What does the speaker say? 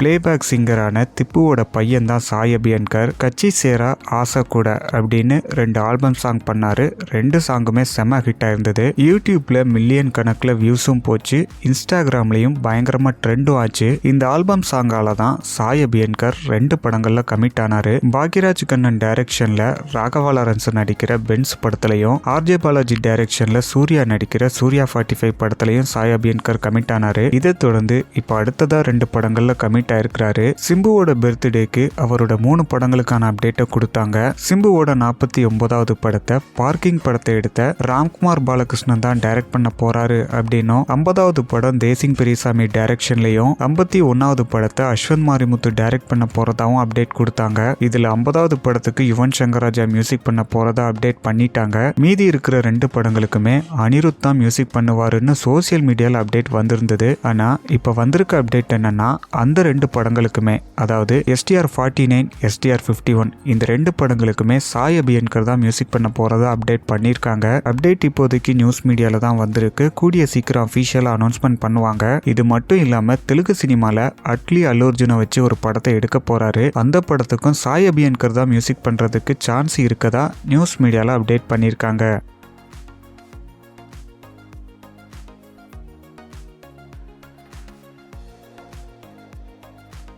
Playback சிங்கரான திப்புவோட பையன் தான் சாய் அபியன்கர் கட்சி சேரா ஆசை கூட அப்படின்னு ரெண்டு ஆல்பம் சாங் பண்ணாரு. ரெண்டு சாங்குமே செம ஹிட் ஆயிருந்தது. யூடியூப்ல மில்லியன் கணக்கில் வியூஸும் போச்சு. இன்ஸ்டாகிராம்லயும் பயங்கரமா ட்ரெண்டும் ஆச்சு. இந்த ஆல்பம் சாங்கால தான் சாய் அபியன்கர் ரெண்டு படங்கள்ல கமிட் ஆனாரு. பாக்யராஜ் கண்ணன் டைரக்ஷன்ல ராகவா லாரன்ஸ் நடிக்கிற பென்ஸ் படத்துலையும் ஆர்ஜே பாலாஜி டைரக்ஷன்ல சூர்யா நடிக்கிற சூர்யா ஃபார்ட்டி ஃபைவ் படத்துலையும் சாய் அபியன்கர் கமிட் ஆனாரு. இதை தொடர்ந்து இப்போ அடுத்ததா ரெண்டு படங்கள்ல கமிட் ஆயிருக்கிறாரு சிம்புவோட பர்த்டேக்கு அவரோட மூணு படங்களுக்கான அப்டேட்டை கொடுத்தாங்க. சிம்புவோட நாற்பத்தி ஒன்பதாவது படத்தை பார்க்கிங் படத்தை எடுத்த ராம்குமார் பாலகிருஷ்ணன் தான் டைரக்ட் பண்ண போறாரு அப்படின்னும் ஐம்பதாவது படம் தேசிங் பெரியசாமி டைரக்ஷன்லயும் ஐம்பத்தி ஒன்னாவது படத்தை அஸ்வந்த் மாரிமுத்து டைரக்ட் பண்ண போறதாவும் அப்டேட் கொடுத்தாங்க. இதுல ஐம்பதாவது படத்துக்கு யுவன் சங்கராஜா மியூசிக் பண்ண போறதா அப்டேட் பண்ணிட்டாங்க. மீதி இருக்கிற ரெண்டு படங்களுக்குமே அனிருத் தான் மியூசிக் பண்ணுவாருன்னு சோசியல் மீடியால அப்டேட் வந்திருந்தது. ஆனா இப்ப வந்திருக்க அப்டேட் என்னன்னா அந்த ரெண்டு படங்களுக்குமே அதாவது STR forty nine STR fifty one இந்த ரெண்டு படங்களுக்குமே சாய் அபியன்கர் தான் மியூசிக் பண்ண போறதா அப்டேட் பண்ணியிருக்காங்க அப்டேட் இப்போதைக்கு நியூஸ் மீடியால தான் வந்திருக்கு. கூடிய சீக்கிரம் அஃபீஷியலாக அனௌன்ஸ்மெண்ட் பண்ணுவாங்க. இது மட்டும் இல்லாம தெலுங்கு சினிமால அட்லி அல்லுர்ஜுனை வச்சு ஒரு படத்தை எடுக்க போறாரு. அந்த படத்துக்கும் சாய் அபியன்கர் தான் மியூசிக் பண்றதுக்கு சான்ஸ் இருக்கதா நியூஸ் மீடியால அப்டேட் பண்ணியிருக்காங்க